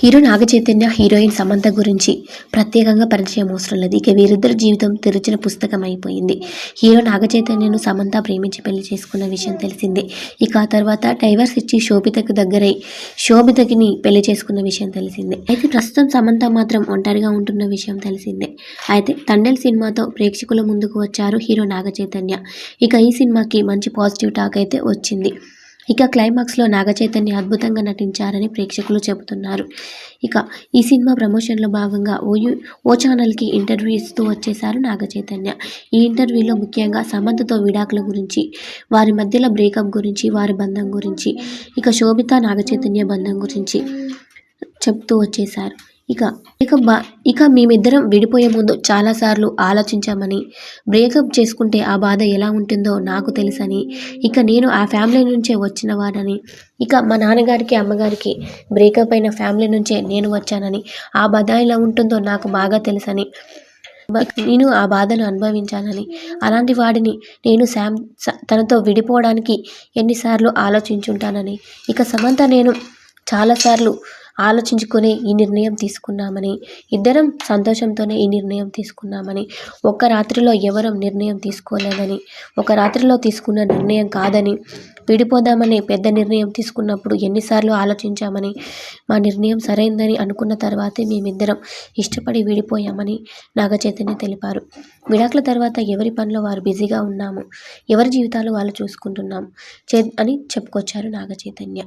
Hero Naga Chaitanya heroine Samantha గురించి ప్రత్యేకంగా పరిచయం అవసరం లేదు. ఇక వీరిద్దరి జీవితం తెరిచిన పుస్తకం అయిపోయింది. హీరో నాగచైతన్యను సమంత ప్రేమించి పెళ్ళి చేసుకున్న విషయం తెలిసిందే. ఇక ఆ తర్వాత డైవర్స్ ఇచ్చి శోభితకు దగ్గరై శోభితకిని పెళ్ళి చేసుకున్న విషయం తెలిసిందే. అయితే ప్రస్తుతం సమంత మాత్రం ఒంటరిగా ఉంటున్న విషయం తెలిసిందే. అయితే తండెల్ సినిమాతో ప్రేక్షకుల ముందుకు వచ్చారు హీరో నాగచైతన్య. ఇక ఈ సినిమాకి మంచి పాజిటివ్ టాక్ అయితే వచ్చింది. ఇక క్లైమాక్స్లో నాగచైతన్య అద్భుతంగా నటించారని ప్రేక్షకులు చెబుతున్నారు. ఇక ఈ సినిమా ప్రమోషన్లో భాగంగా ఓ ఓ ఛానల్కి ఇంటర్వ్యూ ఇస్తూ వచ్చేశారు నాగచైతన్య. ఈ ఇంటర్వ్యూలో ముఖ్యంగా సమంతతో విడాకుల గురించి వారి మధ్యలో బ్రేకప్ గురించి వారి బంధం గురించి ఇక శోభిత నాగచైతన్య బంధం గురించి చెప్తూ వచ్చేశారు. ఇక ఇక బా ఇక మేమిద్దరం విడిపోయే ముందు చాలాసార్లు ఆలోచించామని బ్రేకప్ చేసుకుంటే ఆ బాధ ఎలా ఉంటుందో నాకు తెలుసని ఇక నేను ఆ ఫ్యామిలీ నుంచే వచ్చిన వాడని ఇక మా నాన్నగారికి అమ్మగారికి బ్రేకప్ అయిన ఫ్యామిలీ నుంచే నేను వచ్చానని ఆ బాధ ఎలా ఉంటుందో నాకు బాగా తెలుసని నేను ఆ బాధను అనుభవించానని అలాంటి వాడిని నేను శామ్ స- తనతో విడిపోవడానికి ఎన్నిసార్లు ఆలోచించుంటానని ఇక సమంత నేను చాలాసార్లు ఆలోచించుకొని ఈ నిర్ణయం తీసుకున్నామని ఇద్దరం సంతోషంతోనే ఈ నిర్ణయం తీసుకున్నామని ఒక్క రాత్రిలో ఎవరం నిర్ణయం తీసుకోలేదని ఒక రాత్రిలో తీసుకున్న నిర్ణయం కాదని విడిపోదామని పెద్ద నిర్ణయం తీసుకున్నప్పుడు ఎన్నిసార్లు ఆలోచించామని మా నిర్ణయం సరైందని అనుకున్న తర్వాతే మేమిద్దరం ఇష్టపడి విడిపోయామని నాగచైతన్య తెలిపారు. విడాకుల తర్వాత ఎవరి పనిలో వారు బిజీగా ఉన్నాము ఎవరి జీవితాలు వాళ్ళు చూసుకుంటున్నాం చే అని చెప్పుకొచ్చారు నాగచైతన్య.